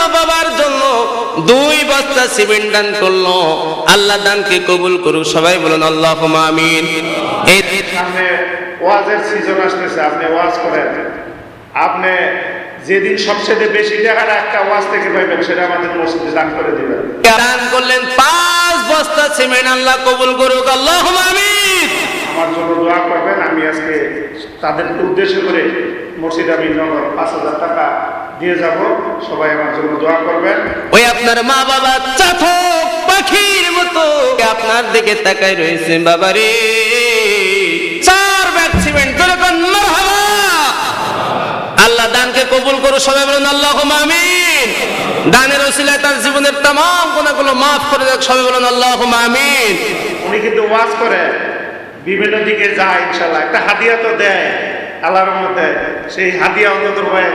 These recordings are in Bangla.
মা বাবার জন্য দুই বস্তা সিমেন্ট দান করল। আল্লাহ দানকে কবুল করুক সবাই বলুন আল্লাহ আমিন। এই সামনে ওয়াজের সিজন আসতেছে আপনি ওয়াজ করেন। আপনি যেদিন সবচেয়ে বেশি টাকার একটা ওয়াজ থেকে পাইবেন সেটা আমাদের মসজিদে দান করে দিবেন। দান করলেন? পাঁচ বস্তা সিমেন্ট আল্লাহ কবুল করুক আল্লাহ আমিন। আমার জন্য দোয়া করবেন আমি আজকে তাদেরকে উদ্দেশ্য করে মসজিদ আমি পাঁচ হাজার টাকা দিয়ে যাব। সবাই আমার জন্য দোয়া করবেন। ওই আপনার মা বাবা চাথক পাখির মতো। আপনার দিকে তাকাই রয়েছে বাবারে। চার ব্যাগ সিমেন্ট করে আল্লাহ দানকে কবুল করো সবাই বলুন আল্লাহ আমিন। দানের ওসিলায় তার জীবনের তাম গুণাগুলো মাফ করে দেখ সবাই বলুন আল্লাহ আমিন। উনি কিন্তু ওয়াজ করে বিভিন্ন দিকে যায় ইনশাল্লাহ একটা হাদিয়া তো দেয়। আল্লাহর মধ্যে সেই হাদিয়া অন্তত হয়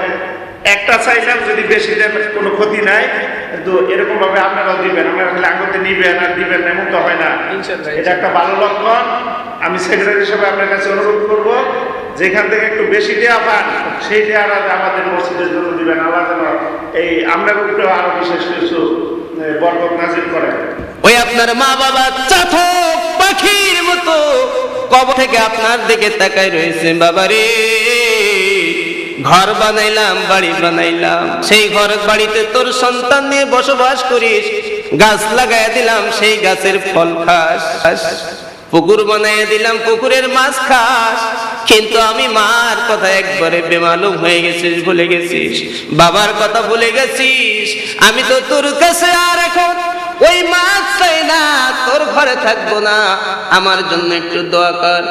একটা চাইলাম যদি বেশি দেন কোনো ক্ষতি নাই। কিন্তু এরকম ভাবে আপনারাও দিবেন আপনারা খালি আঙুলতে নিবেন আর দিবেন না, এমন তো হয় না। এটা একটা ভালো লক্ষণ। আমি সেক্রেটারি হিসেবে আপনার কাছে অনুরোধ করব যেখান থেকে একটু বেশি দেওয়া পান সেই দেওয়ার আমাদের মসজিদের জন্য দিবেন। আল্লাহ যেন এই আপনার উপরেও আরও বিশেষ কিছু বরকত নাজিল করেন। ওই আপনার মা বাবা চাথক পাখির মতো কব থেকে আপনার দিকে তাকাই রয়েছে, বাবারে। ঘর বানাইলাম, বাড়ি বানাইলাম। সেই ঘর বাড়িতে তোর সন্তান নিয়ে বসবাস করিস। গাছ লাগাই দিলাম, সেই গাছের ফল খাস। পুকুর বানাইয়া দিলাম, পুকুরের মাছ খাস। কিন্তু আমি মার কথা একবারে বেমালুম হয়ে গেছিস, ভুলে গেছিস। বাবার কথা ভুলে গেছিস। আমি তো তোর কাছে আর এখন ওই মাছ চাই না তোর ঘরে থাকব না। আমার জন্য একটু দোয়া কর।